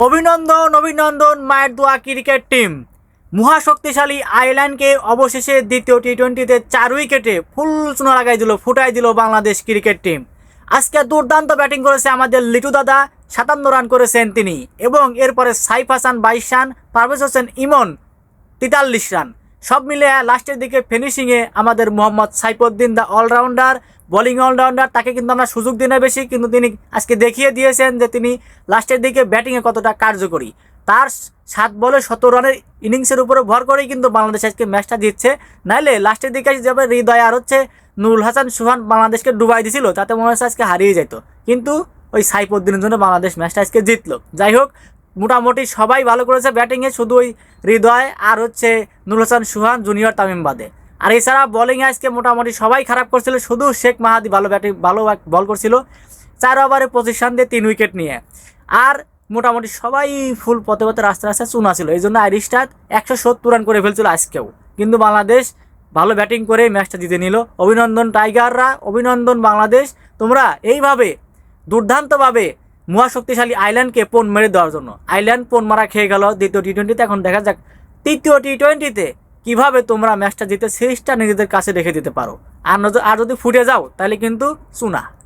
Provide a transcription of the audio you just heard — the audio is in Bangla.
অভিনন্দন অভিনন্দন মায়ের দোয়া ক্রিকেট টিম। মহাশক্তিশালী আয়ারল্যান্ডকে অবশেষে দ্বিতীয় টি টোয়েন্টিতে চার উইকেটে ফুল চুনা লাগাই দিল, ফুটাই দিল বাংলাদেশ ক্রিকেট টিম। আজকে দুর্দান্ত ব্যাটিং করেছে আমাদের লিটু দাদা, সাতান্ন রান করেছেন তিনি এবং এরপরে সাইফ হাসান বাইশ রান, পারভেজ হোসেন ইমন তেতাল্লিশ রান। সব মিলে লাস্টের দিকে ফিনিশিংয়ে আমাদের Mohammad Saifuddin the allrounder bowling allrounder তাকে কিন্তু আমরা সুযোগ দিনে বেশি, কিন্তু তিনি আজকে দেখিয়ে দিয়েছেন যে তিনি লাস্টের দিকে ব্যাটিংয়ে কতটা কার্যকরী। তার সাত বলে সতেরো রানের ইনিংসের উপরে ভর করেই কিন্তু বাংলাদেশ আজকে ম্যাচটা জিতছে। নাইলে লাস্টের দিকে যাবে হৃদয় আর হচ্ছে নুরুল হাসান সুহান বাংলাদেশকে ডুবাই দিছিল তাতে মনে হচ্ছে আজকে হারিয়ে যেত কিন্তু ওই সাইফুদ্দিনের জন্য বাংলাদেশ ম্যাচটা আজকে জিতলো। যাই হোক মোটামুটি সবাই ভালো করেছে ব্যাটিংয়ে, শুধু ওই হৃদয় আর হচ্ছে নুর হাসান সুহান জুনিয়র তামিম বাদে। আর এছাড়া বোলিংয়ে আজকে মোটামুটি সবাই খারাপ করছিল, শুধু শেখ মাহাদি ভালো ব্যাটিং ভালো বল করছিল। চার ওভারে পঁচিশ দিয়ে তিন উইকেট নিয়ে। আর মোটামুটি সবাই ফুল পথে পথে রাস্তা রাস্তায় চুনা ছিল, এই জন্য আইরিশ স্টার একশো সত্তর রান করে ফেলছিল আজকেও। কিন্তু বাংলাদেশ ভালো ব্যাটিং করে ম্যাচটা জিতে নিল। অভিনন্দন টাইগাররা অভিনন্দন বাংলাদেশ। তোমরা এইভাবে দুর্দান্তভাবে মহাশক্তিশালী আইল্যান্ডকে পোন মেরে দেওয়ার জন্য। আইল্যান্ড পোন মারা খেয়ে গেল দ্বিতীয় টি টোয়েন্টিতে এখন দেখা যাক তৃতীয় টি টোয়েন্টিতে কীভাবে তোমরা ম্যাচটা জিতে সিরিজটা নিজেদের কাছে রেখে দিতে পারো। আর আর যদি ফুটে যাও, তাহলে কিন্তু চুনা